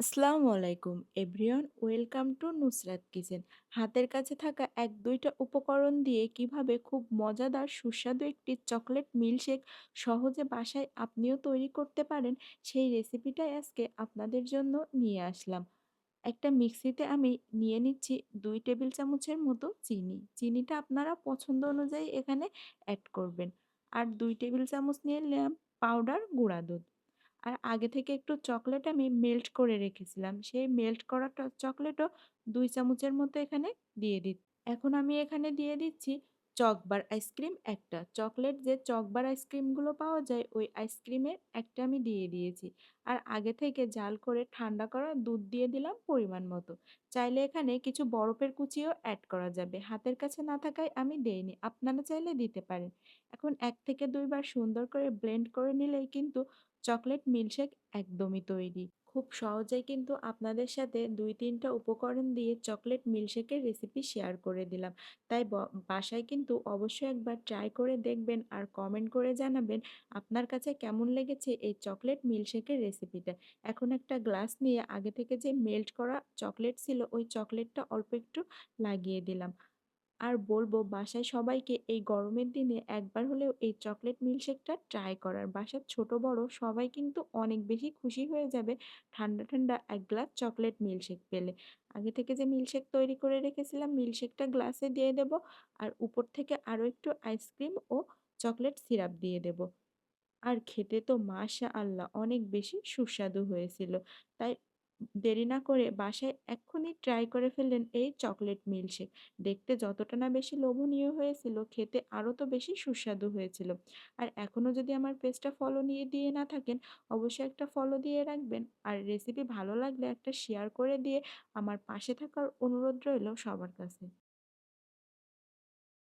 আসসালামু আলাইকুম, everyone welcome to Nusrat kitchen. হাতের কাছে থাকা এক দুইটা উপকরণ দিয়ে কীভাবে খুব মজাদার, সুস্বাদু একটি চকলেট মিল্কশেক সহজে বাসায় আপনিও তৈরি করতে পারেন, সেই রেসিপিটাই আজকে আপনাদের জন্য নিয়ে আসলাম। একটা মিক্সিতে আমি নিয়ে নিচ্ছি দুই টেবিল চামচের মতো চিনি। চিনিটা আপনারা পছন্দ অনুযায়ী এখানে অ্যাড করবেন। আর দুই টেবিল চামচ নিয়ে নিলাম পাউডার গুঁড়া দুধ। আর আগে থেকে একটু চকলেট আমি মেল্ট করে রেখেছিলাম। সেই মেল্ট করা চকলেটও দুই চামচের মতো এখানে দিয়ে দিচ্ছি। এখন আমি এখানে দিয়ে দিচ্ছি চকবার আইসক্রিম একটা। চকলেট যে চকবার আইসক্রিমগুলো পাওয়া যায়, ওই আইসক্রিমের একটা আমি দিয়ে দিয়েছি। আর আগে থেকে জাল করে ঠান্ডা করা দুধ দিয়ে দিলাম পরিমাণ মতো। চাইলে এখানে কিছু বরফের কুচিও অ্যাড করা যাবে। হাতের কাছে না থাকায় আমি দেইনি। আপনারা চাইলে দিতে পারেন। এখন এক থেকে দুইবার সুন্দর করে ব্লেন্ড করে নিলেই কিন্তু চকলেট মিল্কশেক একদমই তৈরি। খুব সহজেই কিন্তু আপনাদের সাথে দুই তিনটা উপকরণ দিয়ে চকলেট মিল্কশেকের রেসিপি শেয়ার করে দিলাম। তাই বাসায় কিন্তু অবশ্যই একবার ট্রাই করে দেখবেন আর কমেন্ট করে জানাবেন আপনার কাছে কেমন লেগেছে এই চকলেট মিল্কশেকের রেসিপিটা। এখন একটা গ্লাস নিয়ে আগে থেকে যে মেল্ট করা চকলেট ছিল ওই চকলেটটা অল্প একটু লাগিয়ে দিলাম। আর বলব বাসায় সবাইকে এই গরমের দিনে একবার হলেও এই চকলেট মিল্কশেকটা ট্রাই করার। বাসার ছোট বড় সবাই কিন্তু অনেক বেশি খুশি হয়ে যাবে ঠান্ডা, ঠান্ডা এক গ্লাস চকলেট মিল্কশেক পেলে। আগে থেকে যে মিল্কশেক তৈরি করে রেখেছিলাম মিল্কশেকটা গ্লাসে দিয়ে দেব আর উপর থেকে আরও একটু আইসক্রিম ও চকলেট সিরাপ দিয়ে দেব। আর খেতে তো মাশা আল্লাহ অনেক বেশি সুস্বাদু হয়েছিল। তাই দেরি না করে বাসায় এক্ষুনি ট্রাই করে ফেললেন এই চকলেট মিল্কশেক। দেখতে যতটা না বেশি লোভনীয় হয়েছিল, খেতে আরও তো বেশি সুস্বাদু হয়েছিল। আর এখনও যদি আমার পেজটা ফলো নিয়ে দিয়ে না থাকেন, অবশ্যই একটা ফলো দিয়ে রাখবেন। আর রেসিপি ভালো লাগলে একটা শেয়ার করে দিয়ে আমার পাশে থাকার অনুরোধ রইল সবার কাছে।